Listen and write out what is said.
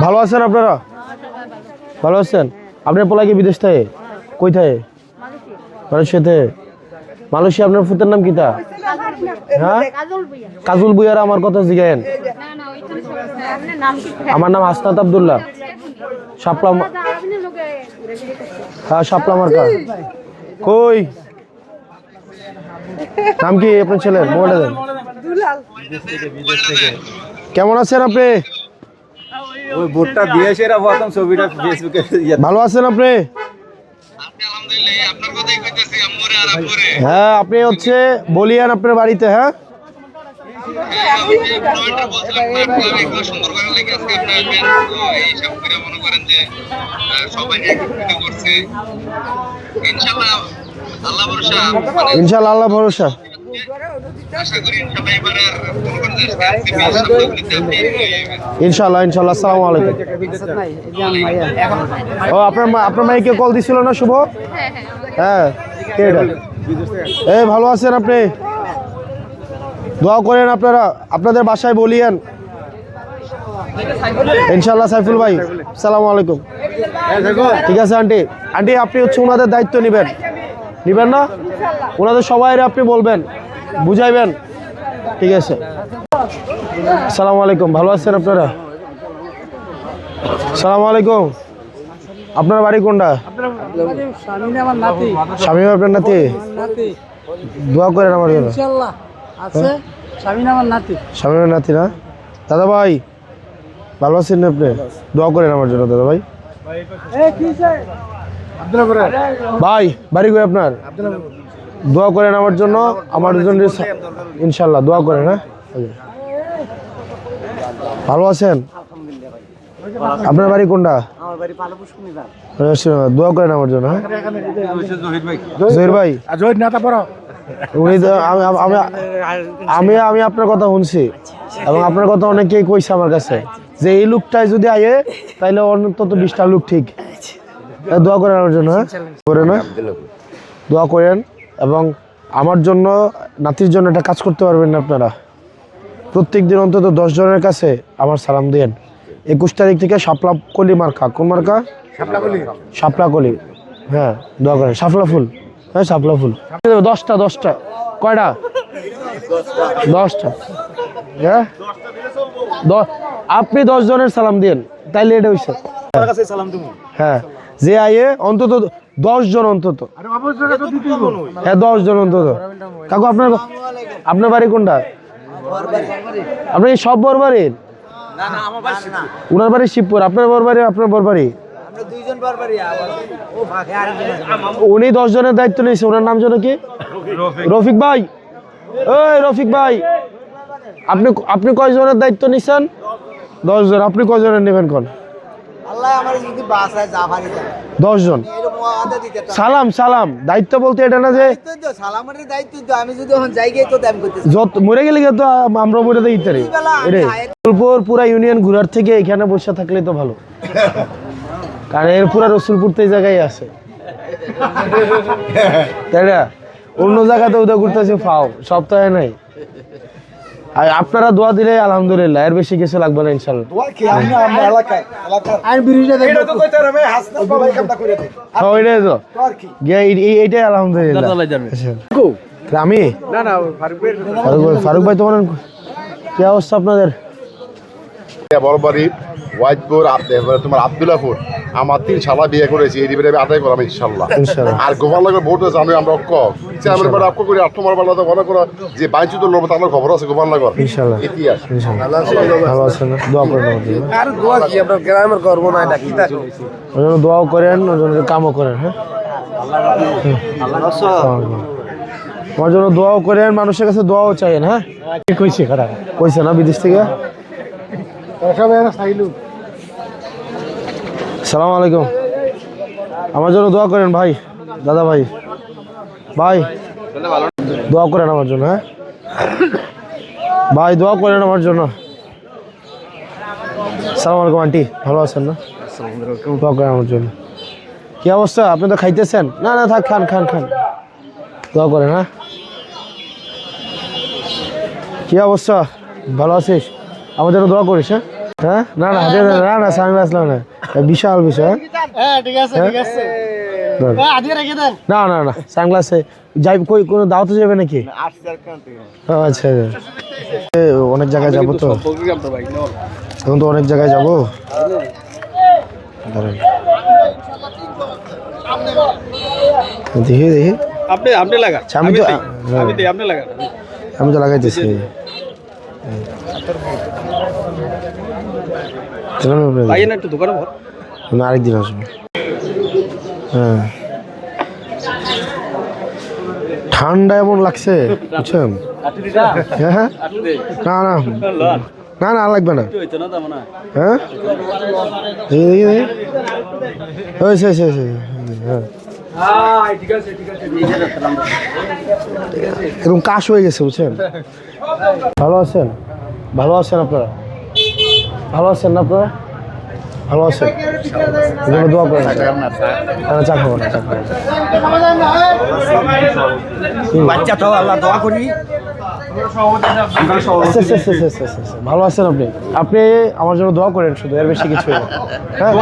ভালো আছেন আপনারা? ভালো আছেন? আপনার পোলা কি বিদেশ থেকে? কই থাকে? মালয়েশিয়াতে? মালয়েশিয়া আপনার ফুতের নাম কিতা হ্যাঁ? কাজল বুইয়ার আমার কথা জিগায়েন আমার নাম আসনাত আবদুল্লাহ। শাপলা মা- হ্যাঁ শাপলা মার্কা। কই? নাম কি আপনার ছেলের? মোবাইলটা দেন। কেমন আছেন আপনি? ওই ভোটটা দিয়েছে এরা প্রথম ছবিটা ফেসবুকে ইয়ে ভালো আছেন আপনি? হ্যাঁ আপনি হচ্ছে বলিয়ান আপনার বাড়িতে হ্যাঁ? ইনশাল্লাহ আল্লাহ ভরসা। ইনশাল্লাহ ইনশাল্লাহ আসসালামু আলাইকুম। ও, আপনার আপনার মাইকে কল দিছিল না, শুভ? হ্যাঁ এই, ভালো আছেন আপনি? দোয়া করেন আপনারা। আপনাদের বাসায় বলিয়েন। ইনশাল্লাহ সাইফুল ভাই সালামু আলাইকুম। ঠিক আছে, আন্টি। আন্টি, আপনি হচ্ছে ওনাদের দায়িত্ব নেবেন। নেবেন না? ওনাদের সবাই আপনি বলবেন। বুঝাইবেন? ঠিক আছে। সালামু আলাইকুম ভালো আছেন আপনারা? সালামু আলাইকুম। আপনার বাড়ি কোনটা? স্বামী আপনার নাতি? দোয়া করেন আমার জন্য। ইনশাল্লাহ স্বামী আমার নাতি। না? দাদা ভাই ভালো আছেন আপনি? দোয়া করেন আমার জন্য দাদা ভাই। ভাই বাড়ি কই আপনার? দোয়া করেন আমার জন্য আমার জন্য ইনশাল্লাহ দোয়া করেন হ্যাঁ? ভালো আছেন? আপনার বাড়ি কোনটা? দোয়া করেন আমার জন্য হ্যাঁ? জহির ভাই। আমি আমি আপনার কথা শুনছি, এবং আপনার কথা অনেকেই কইছে আমার কাছে, যে এই লুকটাই যদি আয়ে, তাইলে অন্তত বিশটা লুক ঠিক। দোয়া করেন আমার জন্য হ্যাঁ? করে না দোয়া করেন। এবং আমার জন্য নাতির জন্য একটা কাজ করতে পারবেন না আপনারা। প্রত্যেক দিন অন্তত দশ জনের কাছে আমার সালাম দিয়েন একুশ তারিখ থেকে শাপলা কলি মার্কা। কোন মার্কা? শাপলা কলি হ্যাঁ দোয়া করেন। শাপলা ফুল। হ্যাঁ শাপলা ফুল। দশটা দশটা। কয়টা? দশটা। হ্যাঁ? আপনি দশ জনের সালাম দিন তাইলে এটা হইছে। তুমি হ্যাঁ। যে আইয়ে অন্তত দশ জন অন্তত। হ্যাঁ দশ জন অন্তত। কাকু আপনার আপনার বাড়ি কোনটা? আপনি কি সব বরবাড়ির না না উনার বাড়ি শিবপুর। আপনার বরবাড়ি আপনার আরেকজন উনি দশ জনের দায়িত্ব নিয়েছে। ওনার নাম যেন কি? রফিক। ভাই। ওই রফিক ভাই আপনি আপনি কয়জনের দায়িত্ব নিছেন? দশ জন। আপনি কয়জনের নেবেন কোন সালাম সালাম। দায়িত্ব বলতে এটা না যে মরে গেলে তো আমরা মরে দেই ইত্যাদি রসুলপুর পুরা ইউনিয়ন ঘুরার থেকে এখানে বসে থাকলে তো ভালো। কারণ এর পুরা রসুলপুর তো এই জায়গায় আছে। তাই না? অন্য জায়গাতে ওদের ঘুরতেছে ফাও। সপ্তাহে নাই। আর আপনারা দোয়া দিলে আলহামদুলিল্লাহ এর বেশি কিছু লাগবে না ইনশাল্লাহ। আইন বিরোধিতা দেখব। তো কইতে রে হাসনা সবাই কামটা করে দে হ্যাঁ ওইটাই তো। এইটাই আলহামদুলিল্লাহ। আচ্ছা। আমি? না না ফারুক ভাই ফারুক ভাই ফারুক ভাই তোমার কি অবস্থা আপনাদের? বড়বাড়ি ওয়াইদপুর আপ- এবারে তোমার আবদুল্লাপুর আমার তিন শালা বিয়ে করেছি এই দিবে আমি আদায় করাম ইনশাল্লাহ। আর গোপাল লাগবে ভোট আছে আমি আমরা অক্ষ চেয়ারম্যান করে অক্ষ করি আট তোমার বেলা তো মনে করো যে বাইচুত লোক তার খবর আছে গোপাল নগর। ইনশাল্লাহ। ইতিহাস। আমার। আর দোয়া কি আমরা গ্রামের করব না এটা কি দোয়াও করেন কামও করেন হ্যাঁ? আমার জন্য দোয়াও করেন মানুষের কাছে দোয়াও চাইেন হ্যাঁ? কইছে খারাপ। কইছে না বিদেশ থেকে? সালাম আলাইকুম। আমার জন্য দোয়া করেন ভাই, দাদা ভাই। ভাই, দোয়া করেন আমার জন্য হ্যাঁ? ভাই, দোয়া করেন আমার জন্য। সালাম আলাইকুম, আন্টি। ভালো আছেন না? দোয়া করেন আমার জন্য। কি অবস্থা? আপনি তো খাইতেছেন? না না, থাক, খান খান খান। দোয়া করেন হ্যাঁ? কি অবস্থা? ভালো আছিস? আমার জন্য দোয়া করিস হ্যাঁ? হ্যাঁ? না না না না সানগ্লাস না না। বিশাল বিষয়। হ্যাঁ ঠিক আছে হ্যাঁ? আজকে রেখে দেন। না না না সানগ্লাসে যাই কই কোনো দাওয়াতে যাবে নাকি? আচ্ছা আচ্ছা। এ, অনেক জায়গায় যাব তো। এখন তো অনেক জায়গায় যাব। দেখি দেখি। আপনি আপনি লাগান আমি তো আমি দিই আপনি লাগান আমি তো লাগাইতেছি। দিলাম না একটু দোকানে ভর আমি আরেকদিন আসব। হ্যাঁ। ঠান্ডা এমন লাগছে বুঝছেন? হ্যাঁ? হ্যাঁ না না। না না লাগবে না। হ্যাঁ? হ্যাঁ। এরকম কাশ হয়ে গেছে বুঝছেন? ভালো আছেন? ভালো আছেন আপনারা? ভালো আছেন না আপনারা? ভালো আছেন। দোয়া করেন। তারা চা খাব না চা খাব বাচ্চা তো আল্লাহ দোয়া করি। আচ্ছা, আচ্ছা, আচ্ছা। ভালো আছেন আপনি? আপনি আমার জন্য দোয়া করেন শুধু এর বেশি কিছু হ্যাঁ?